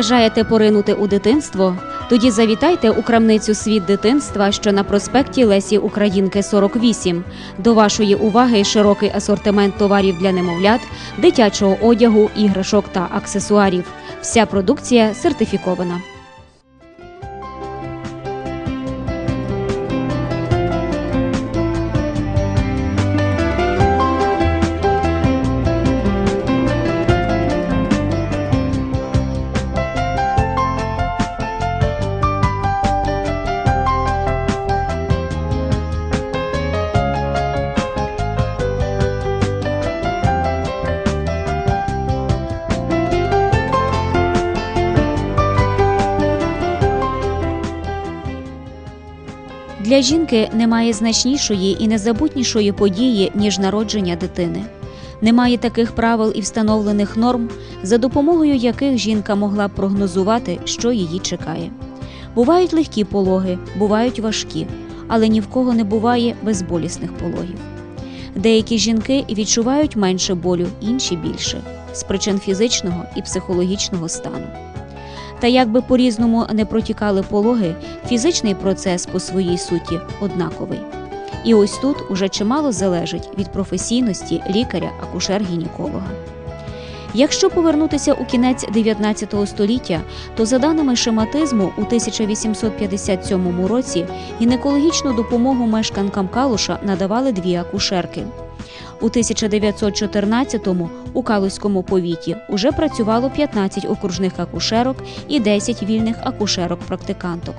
Бажаєте поринути у дитинство? Тоді завітайте у крамницю Світ дитинства, що на проспекті Лесі Українки 48. До вашої уваги широкий асортимент товарів для немовлят, дитячого одягу, іграшок та аксесуарів. Вся продукція сертифікована. Жінки немає значнішої і незабутнішої події, ніж народження дитини. Немає таких правил і встановлених норм, за допомогою яких жінка могла б прогнозувати, що її чекає. Бувають легкі пологи, бувають важкі, але ні в кого не буває безболісних пологів. Деякі жінки відчувають менше болю, інші більше з причин фізичного і психологічного стану. Та як би по-різному не протікали пологи, фізичний процес по своїй суті однаковий. І ось тут уже чимало залежить від професійності лікаря, акушер-гінеколога. Якщо повернутися у кінець 19 століття, то за даними шематизму у 1857 році гінекологічну допомогу мешканкам Калуша надавали дві акушерки. У 1914-му у Калуському повіті уже працювало 15 окружних акушерок і 10 вільних акушерок-практиканток.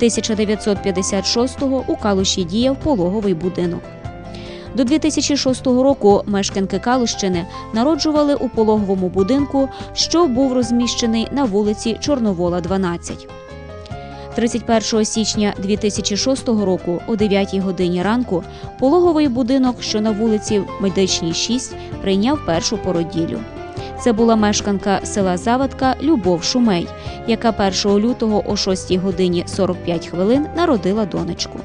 1956-го у Калуші діяв пологовий будинок. До 2006 року мешканки Калущини народжували у пологовому будинку, що був розміщений на вулиці Чорновола, 12. 31 січня 2006 року о 9 годині ранку пологовий будинок, що на вулиці Медичній 6, прийняв першу породіллю. Це була мешканка села Завадка Любов Шумей, яка 1 лютого о 6 годині 45 хвилин народила донечку.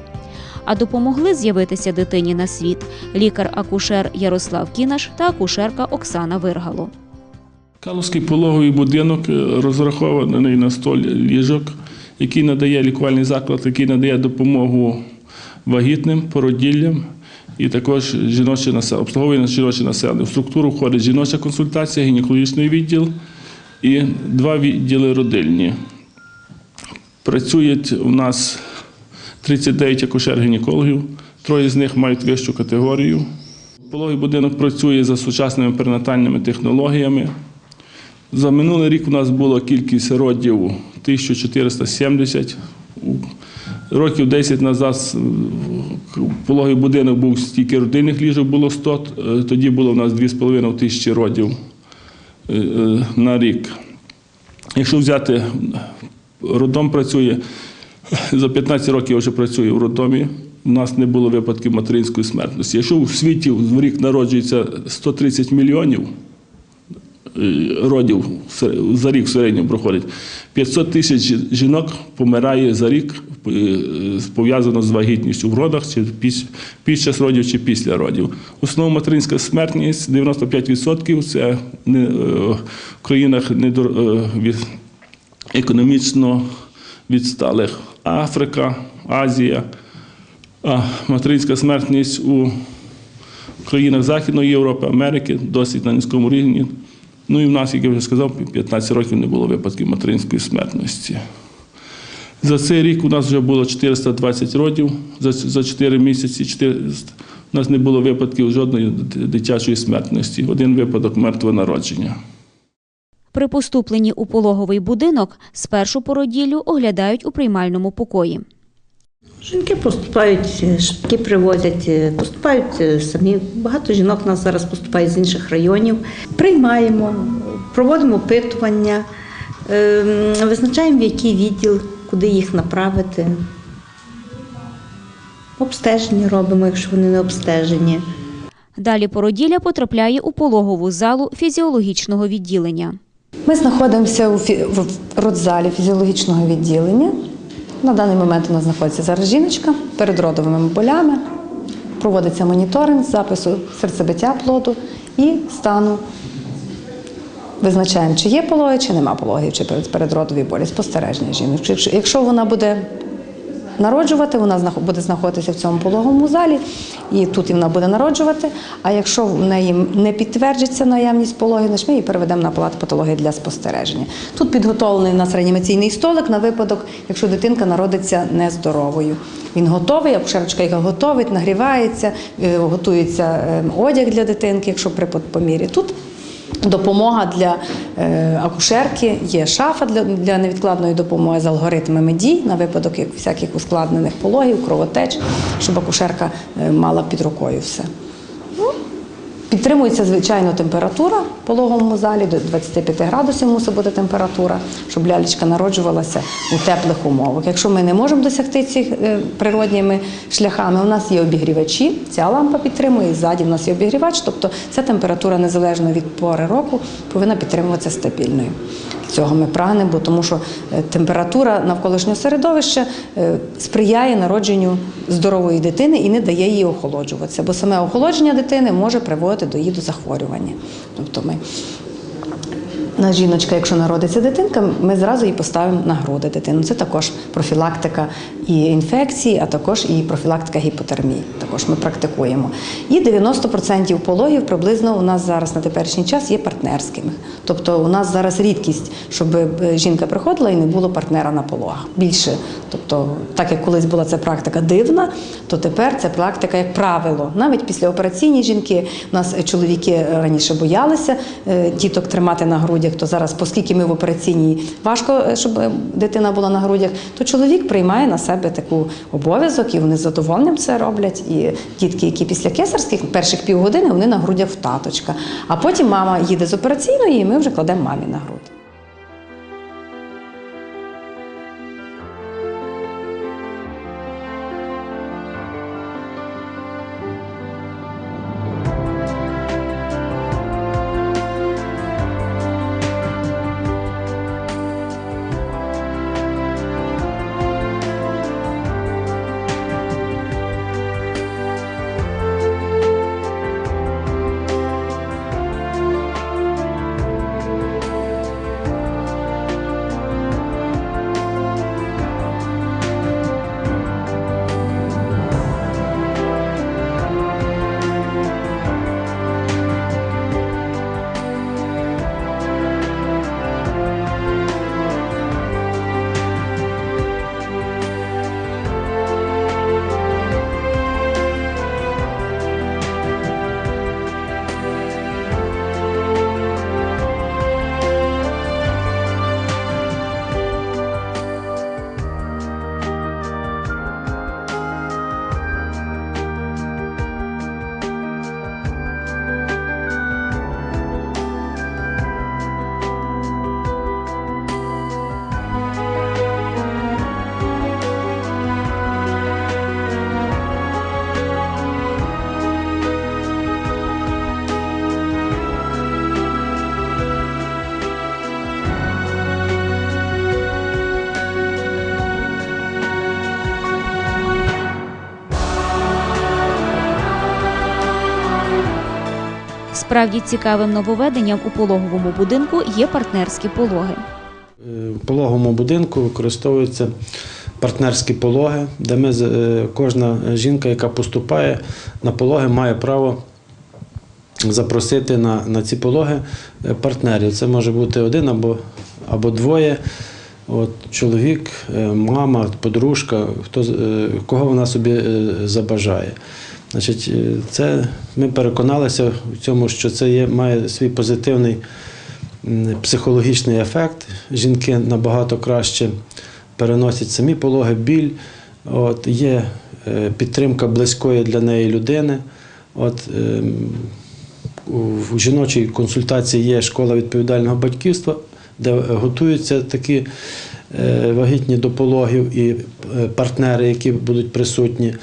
А допомогли з'явитися дитині на світ лікар-акушер Ярослав Кінаш та акушерка Оксана Виргало. Калузький пологовий будинок е, розрахований на 100 ліжок, який надає лікувальний заклад, який надає допомогу вагітним, породіллям і також жіноче населення, обслуговує жіноче населення. В структуру входить жіноча консультація, гінекологічний відділ і два відділи родильні. Працюють у нас 39 акушер-гінекологів, троє з них мають вищу категорію. Пологовий будинок працює за сучасними перинатальними технологіями. За минулий рік у нас була кількість родів 1470. Років 10 назад пологовий будинок був стільки родинних ліжок було 100, е, тоді було у нас 2,5 тисячі родів е, е, на рік. Якщо взяти роддом працює, за 15 років я вже працюю в роддомі. У нас не було випадків материнської смертності. Якщо в світі в рік народжується 130 мільйонів родів за рік в середньому проходить, 500 тисяч жінок помирає за рік е, пов'язано з вагітністю в родах, чи під час родів, чи після родів. Основна материнська смертність 95% це е, в країнах е, економічно відсталих Африка, Азія. А материнська смертність у країнах Західної Європи, Америки досить на низькому рівні. Ну і в нас, як я вже сказав, 15 років не було випадків материнської смертності. За цей рік у нас вже було 420 родів за, за 4 місяці. 400. У нас не було випадків жодної дитячої смертності. Один випадок мертвого народження. При поступленні у пологовий будинок спершу породіллю оглядають у приймальному покої. Жінки поступають, е, швидкі привозять, е, поступають е, самі. Багато жінок у нас зараз поступають з інших районів. Приймаємо, проводимо опитування, е, визначаємо, в який відділ, куди їх направити. Обстеження робимо, якщо вони не обстежені. Далі породілля потрапляє у пологову залу фізіологічного відділення. Ми знаходимося у родзалі фізіологічного відділення. На даний момент у нас знаходиться зараз жіночка перед родовими болями. Проводиться моніторинг запису серцебиття плоду і стану Визначаємо, чи є пологи, чи нема пологів, чи передродові болі, спостереження жінок. Якщо- вона буде народжувати, вона буде знаходитися в цьому пологовому залі, і тут вона буде народжувати. А якщо в неї не підтверджиться наявність пологів, значить ми її переведемо на палату патології для спостереження. Тут підготовлений у нас реанімаційний столик на випадок, якщо дитинка народиться нездоровою. Він готовий, акушерочка його готовить, нагрівається, е, готується е, одяг для дитинки, якщо при помірі. Тут Допомога для е, акушерки є шафа для, для невідкладної допомоги з алгоритмами дій на випадок як всяких ускладнених пологів, кровотеч, щоб акушерка е, мала під рукою все. Підтримується звичайно температура в пологовому залі, до 25 градусів мусить бути температура, щоб лялечка народжувалася у теплих умовах. Якщо ми не можемо досягти цих е, природніми шляхами, у нас є обігрівачі, ця лампа підтримує, ззаді у нас є обігрівач, тобто ця температура незалежно від пори року повинна підтримуватися стабільною. Цього ми прагнемо, тому що е, температура навколишнього середовища е, сприяє народженню здорової дитини і не дає їй охолоджуватися, бо саме охолодження дитини може приводити до її до захворювання. Тобто ми на жіночка, якщо народиться дитинка, ми зразу її поставимо на груди дитину. Це також профілактика і інфекції, а також і профілактика гіпотермії. Також ми практикуємо. І 90% пологів приблизно у нас зараз на теперішній час є партнерськими. Тобто у нас зараз рідкість, щоб е, жінка приходила і не було партнера на пологах. Більше, тобто, так як колись була ця практика дивна, то тепер ця практика як правило. Навіть після операційні жінки у нас е, чоловіки раніше боялися е, діток тримати на грудях. То зараз, оскільки ми в операційній важко, е, щоб е, дитина була на грудях, то чоловік приймає на себе таку обов'язок, і вони з задоволенням це роблять. І дітки, які після кесарських перших півгодини, вони на грудях в таточка. А потім мама їде з операційної, і ми вже кладемо мамі на груди. Справді цікавим нововведенням у пологовому будинку є партнерські пологи. Е, В пологовому будинку використовуються партнерські пологи, де ми, е, кожна жінка, яка поступає на пологи, має право запросити на, на ці пологи е, партнерів. Це може бути один або, або двоє. От, чоловік, е, мама, подружка, хто, е, кого вона собі е, забажає. Значить, е, це ми переконалися в цьому, що це є, має свій позитивний психологічний ефект. Жінки набагато краще переносять самі пологи, біль. От, є е, підтримка близької для неї людини. От, ем, у- жіночій консультації є школа відповідального батьківства, де готуються такі е, вагітні до пологів і е, партнери, які будуть присутні.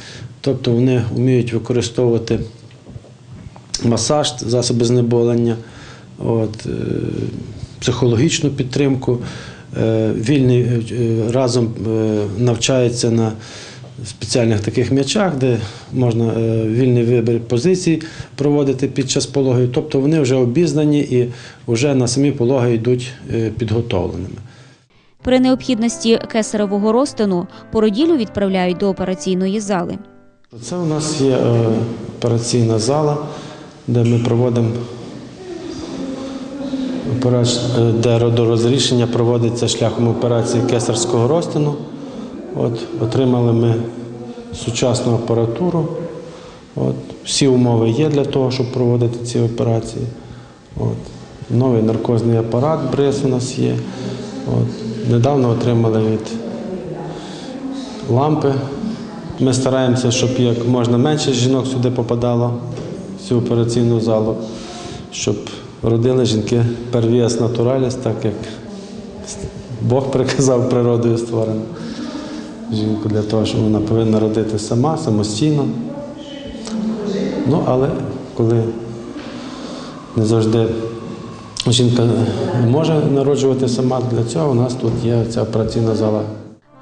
Тобто вони вміють використовувати масаж, засоби знеболення, от, е, психологічну підтримку. Е, Вільний е, разом навчаються на спеціальних таких м'ячах, де можна вільний вибір позицій проводити під час пологів. Тобто вони вже обізнані і вже на самі пологи йдуть підготовленими. При необхідності кесаревого розтину породілю відправляють до операційної зали. Це у нас є е, операційна зала, де ми проводимо е, де родорозрішення проводиться шляхом операції кесарського розтину. От, отримали ми сучасну апаратуру. От, всі умови є для того, щоб проводити ці операції. От, новий наркозний апарат БРИС у нас є. От, недавно отримали від лампи. Ми стараємося, щоб як можна менше жінок сюди попадало в цю операційну залу, щоб родили жінки первіас натураліс, так як Бог приказав природою створено. Жінку для того, що вона повинна родити сама, самостійно. Ну, але коли не завжди жінка може народжувати сама, для цього у нас тут є ця операційна зала.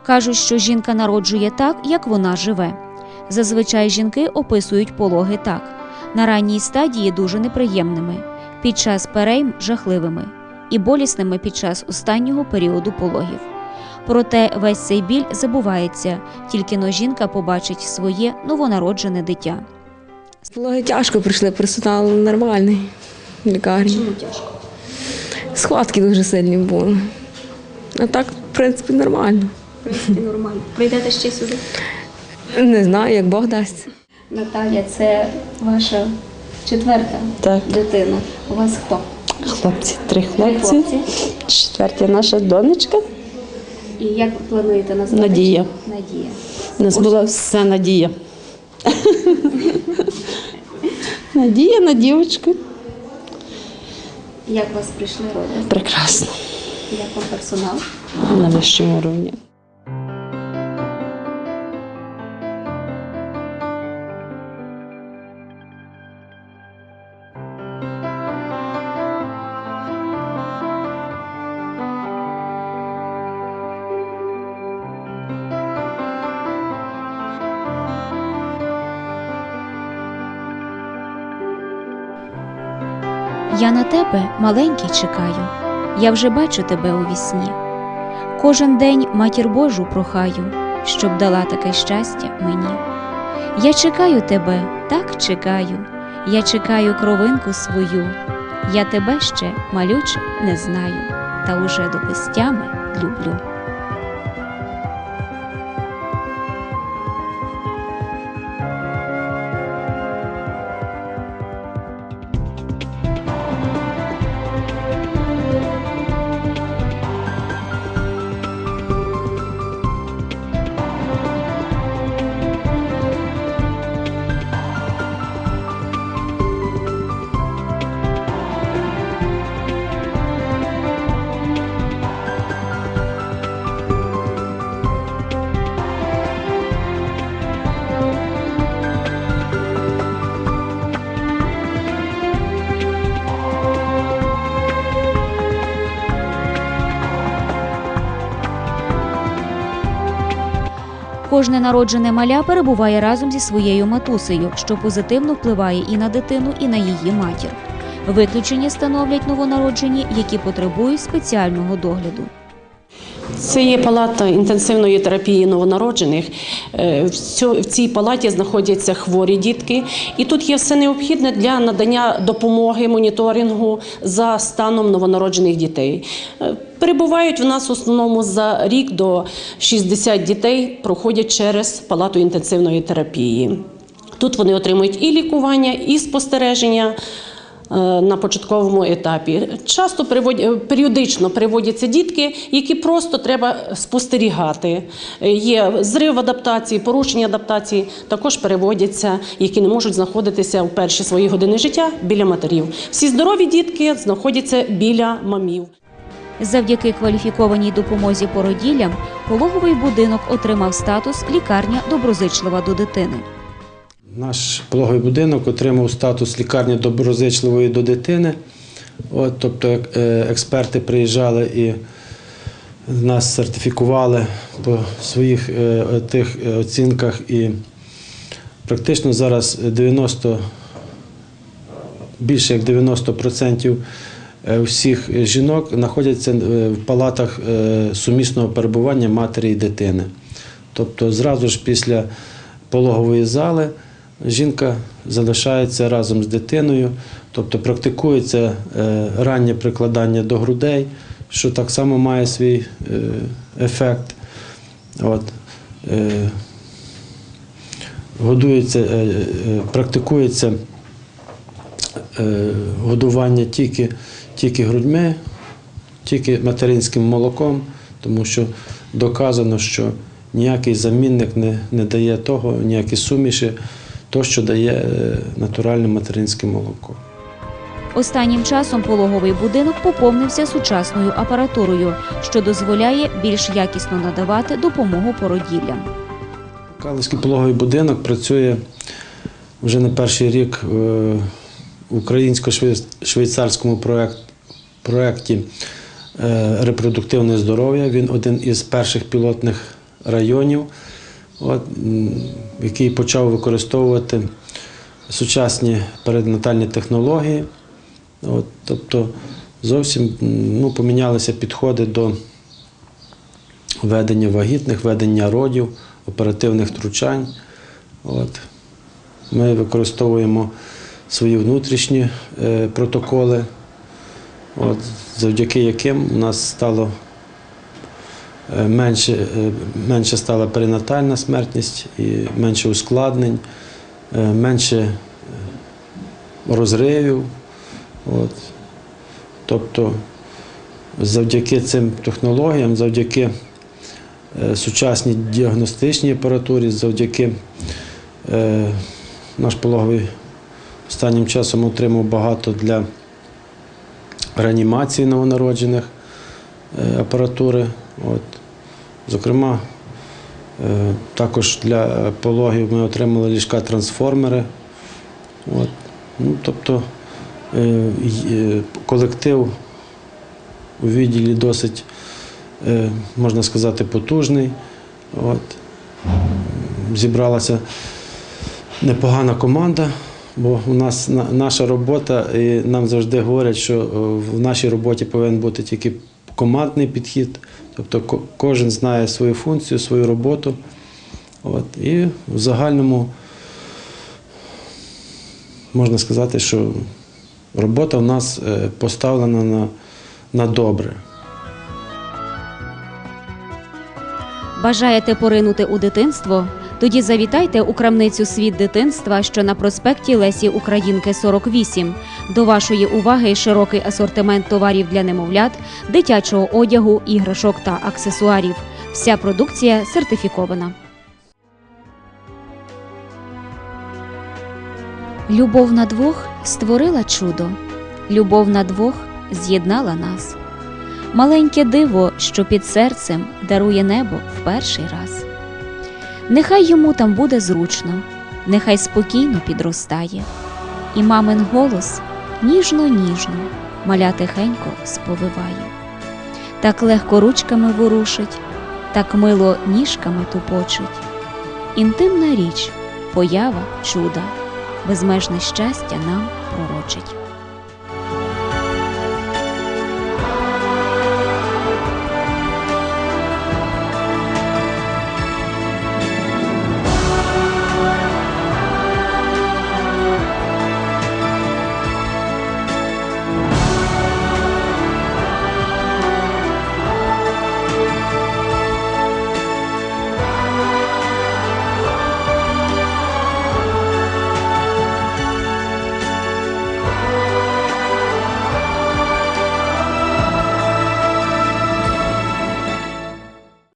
Кажуть, що жінка народжує так, як вона живе. Зазвичай жінки описують пологи так: на ранній стадії дуже неприємними, під час перейм жахливими і болісними під час останнього періоду пологів. Проте весь цей біль забувається, тільки но жінка побачить своє новонароджене дитя. Пологи тяжко прийшли, персонал нормальний в лікарні. Чому тяжко? Схватки дуже сильні були. А так, в принципі, нормально. Нормально. Прийдете ще сюди. Не знаю, як Бог дасть. Наталя, це ваша четверта Так, дитина. У вас хто? хлопці, три хлопці. Четвертя наша донечка. І як ви плануєте назвати? Надія. Надія. У нас була вся надія. Надія на дівчинку. Як вас прийшли роди? Прекрасно. Як вам персонал? На вищому рівні. Тебе, маленький, чекаю. Я вже бачу тебе у вісні. Кожен день матір Божу прохаю, щоб дала таке щастя мені. Я чекаю тебе, так чекаю. Я чекаю кровинку свою. Я тебе ще, малюче, не знаю, та уже до пестями люблю. Кожне народжене маля перебуває разом зі своєю матусею, що позитивно впливає і на дитину, і на її матір. Виключення становлять новонароджені, які потребують спеціального догляду. Це є палата інтенсивної терапії новонароджених. Е, В цій палаті знаходяться хворі дітки, і тут є все необхідне для надання допомоги моніторингу за станом новонароджених дітей. Перебувають в нас в основному за рік до 60 дітей, проходять через палату інтенсивної терапії. Тут вони отримують і лікування, і спостереження. е, На початковому етапі часто е, періодично приводяться дітки, які просто треба спостерігати. Е, Є зрив адаптації, порушення адаптації, також переводяться, які не можуть знаходитися в перші свої години життя біля матерів. Всі здорові дітки знаходяться біля мамів. Завдяки кваліфікованій допомозі породіллям пологовий будинок отримав статус лікарня доброзичлива до дитини. Наш пологовий будинок отримав статус лікарні доброзичливої до дитини. От, тобто е, експерти приїжджали і нас сертифікували по своїх е, тих е, оцінках і практично зараз 90, більше як 90% е, всіх жінок знаходяться е, в палатах е, сумісного перебування матері і дитини. Тобто зразу ж після пологової зали жінка залишається разом з дитиною, тобто практикується е, раннє прикладання до грудей, що так само має свій е, ефект. От. Е, Годується, е, е, практикується е, годування тільки, тільки грудьми, тільки материнським молоком, тому що доказано, що ніякий замінник не, не дає того, ніякі суміші, то, що дає е, натуральне материнське молоко. Останнім часом пологовий будинок поповнився сучасною апаратурою, що дозволяє більш якісно надавати допомогу породіллям. Калицький пологовий будинок працює вже не перший рік е, в українсько-швейцарському проект, проєкті е, репродуктивне здоров'я. Він один із перших пілотних районів, от, який почав використовувати сучасні переднатальні технології. От, тобто зовсім ну, помінялися підходи до ведення вагітних, ведення родів, оперативних втручань. От. Ми використовуємо свої внутрішні е, протоколи, от, завдяки яким у нас стало е, менше, е, менше стала перинатальна смертність і менше ускладнень, е, менше розривів. От. Тобто завдяки цим технологіям, завдяки сучасній діагностичній апаратурі, завдяки наш пологовий останнім часом отримав багато для реанімації новонароджених е, апаратури. От. Зокрема, е, також для пологів ми отримали ліжка-трансформери. Ну, тобто е, колектив у відділі досить, можна сказати, потужний. От. Зібралася непогана команда, бо у нас на- наша робота, і нам завжди говорять, що е, в нашій роботі повинен бути тільки командний підхід. Тобто кожен знає свою функцію, свою роботу. От. І в загальному можна сказати, що робота в нас е, поставлена на, на добре. Бажаєте поринути у дитинство? Тоді завітайте у крамницю Світ дитинства, що на проспекті Лесі Українки 48. До вашої уваги широкий асортимент товарів для немовлят, дитячого одягу, іграшок та аксесуарів. Вся продукція сертифікована. Любов на двох створила чудо. Любов на двох з'єднала нас. Маленьке диво, що під серцем дарує небо в перший раз. Нехай йому там буде зручно, нехай спокійно підростає, і мамин голос ніжно-ніжно маля тихенько сповиває. Так легко ручками ворушить, так мило ніжками тупочить. Інтимна річ, поява чуда, безмежне щастя нам пророчить.